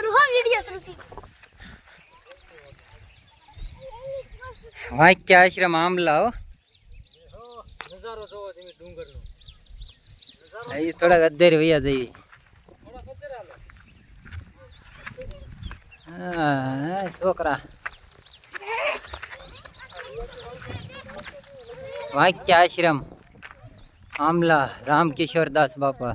શરૂ હો વિડિયો શરૂ થઈ વાક્ય આશ્રમ આંબલા હો નજારો જોવો તમે ડુંગરનો એ થોડાક અધેર વૈયા જઈએ હા છોકરા વાક્ય આશ્રમ આમલા રામકિશોરદાસ બાપા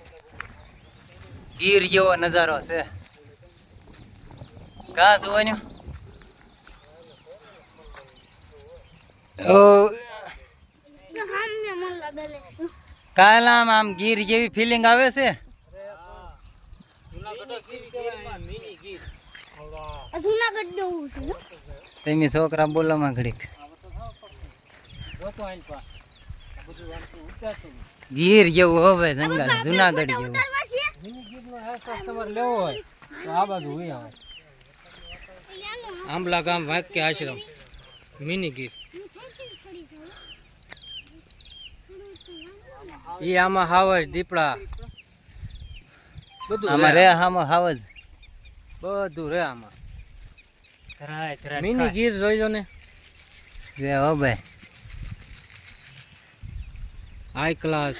ગીર જેવો નજારો છે. કા જોવાનું. બોલે કાલામ આમ ગીર જેવી ફિલિંગ આવે છે? તમે છોકરા બોલોમાં ઘડીક. ગીર જેવું હવે જંગલ જુનાગઢ જેવું. મિની ગીરનો અહેસાસ તમારે લેવો હોય તો આ બાજુ હોય આવે. આંબલા ગામ વાક્ય આશ્રમ. મિની ગીર એ આમાં હાવજ દીપડા. બધું આમાં રે આમાં. હાવજ. બધું રે આમાં. મિની ગીર જોઈજો ને. રે હો ભાઈ. હાઈ ક્લાસ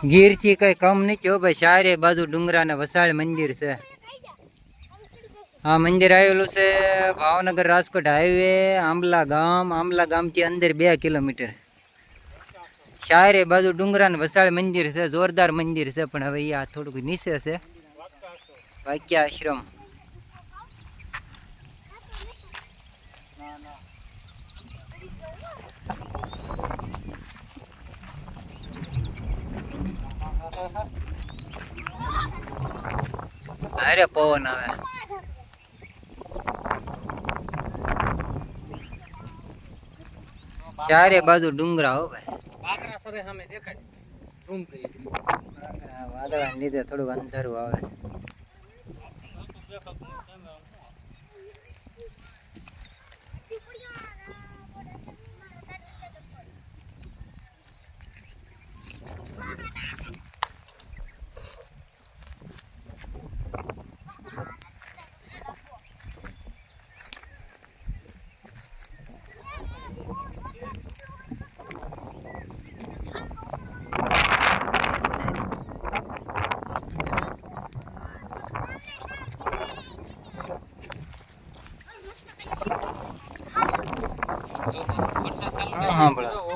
કોણ કંઈ કમ નથી હો ભાઈ, ચારે બાજુ ડુંગરા ને વસાળ મંદિર છે. આ મંદિર આવેલું છે ભાવનગર રાજકોટ હાઈવે આંબલા ગામ. આંબલા ગામથી અંદર બે કિલોમીટર. ચારે બાજુ ડુંગરા ને વસાળ મંદિર છે, જોરદાર મંદિર છે, પણ હવે આ થોડુંક નીચે છે. વાક્ય આશ્રમ અરે પવન આવે. ચારે બાજુ ડુંગરા હો ભાઈ. સરે સામે દેખાય. રૂમ કરી વાદળા લીધે થોડું અંધારું આવે. हाँ बड़ा